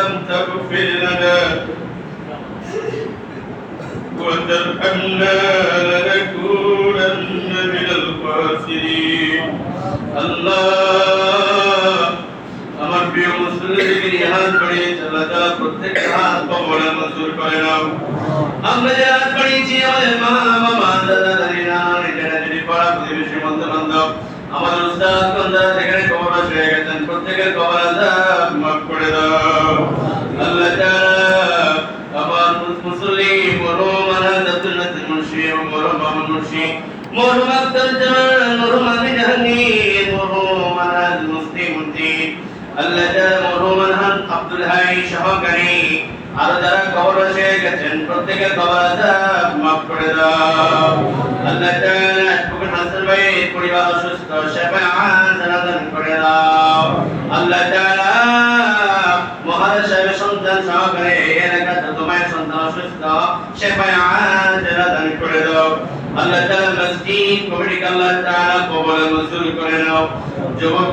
لم تغفر لنا وترحمنا لنكونن من الخاسرين الله আমার প্রিয় মুসলিমদের হাত বাড়িয়ে আল্লাহ তাআলা প্রত্যেকটা হাত কবরে মঞ্জুর করে নাও আমরা যে হাত বাড়িয়েছি আমাদের মা বাবা দাদা দাদি নানা যারা যদি পাড়া প্রতিবেশী বন্ধু বান্ধব আমাদের উস্তাদ বন্ধা যেখানে কবর হয়ে গেছেন প্রত্যেকের কবর আজাব মাফ করে দাও আব্দুল হাই আর যারা কবর হয়ে গেছেন প্রত্যেকের কবর আজাব মাফ করে দাও আল্লাহ তাআলা আশফাকুল হাসান ভাইয়ের পরিবার অসুস্থ শেফাআত দান করে দাও আল্লাহ তাআলা মহারাজ সাহেবের সন্তান সহকারে এই এলাকার তোমার সন্তান অসুস্থ করে দাও আল্লাহ তাআলা মসজিদ কমিটিকে করে নাও যুবক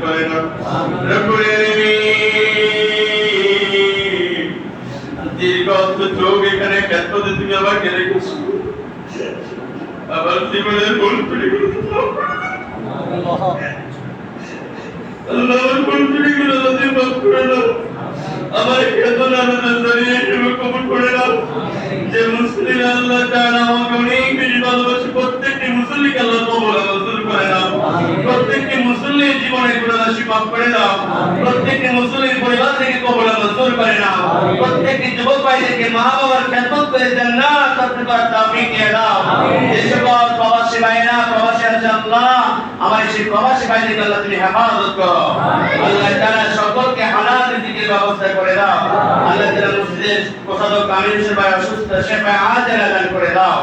করে নাও রব্বুল আলামিন দীর্ঘ এখানে ক্ষেত্র তুমি আমাকে রেখেছো আমার জীবনের আল্লাহ আমার ভুল ত্রুটিগুলো যদি মাফ করে দাও, আমার ক্ষেত্র আনন্দের জড়িয়ে হিসেবে কবুল করে দাও যে মুসলিম আল্লাহ তাআলা আমাকে অনেক বেশি ভালোবাসে, প্রত্যেকটি মুসলিমকে আল্লাহ কবুল মঞ্জুর করে দাও প্রত্যেকটি জীবনে গুণাশী মাফ করে দাও। প্রত্যেকটি মুসলিম পরিবার থেকে কবুল মঞ্জুর করে নাও প্রত্যেকটি যুবক ভাইদেরকে মা বাবার খেদমত করে জান্নাত প্রাপ্ত করার তৌফিক দিয়ে দাও যে সকল প্রবাসী ভাইরা প্রবাসী আছে আল্লাহ আমার সেই প্রবাসী ভাইদেরকে আল্লাহ তুমি হেফাজত করো আল্লাহ তাআলা সকলকে হালাল রিজিকের ব্যবস্থা করে দাও আল্লাহ তাআলা মসজিদের কোষাধ্যক্ষ আমির হোসেন ভাই অসুস্থ শেফা আজেলা দান করে দাও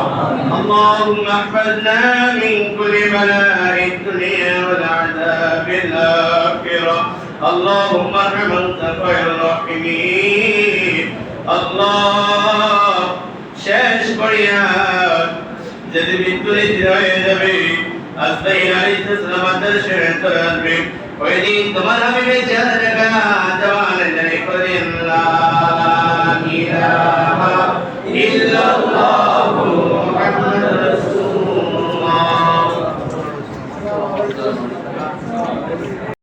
اللهم احفظنا من كل بلاء الدنيا والعذاب الآخرة اللهم ارحم انت خير الراحمين আল্লাহ, শেষ করিয়া যদি মৃত্যু নীতি হয়ে যাবে আসমাই আলাইহিস সালাম আদর্শ করে আসবে। ওই দিন তোমার হাবিবের চেহারা দেখা জওয়ান নাই করে আল্লাহ ইলাহা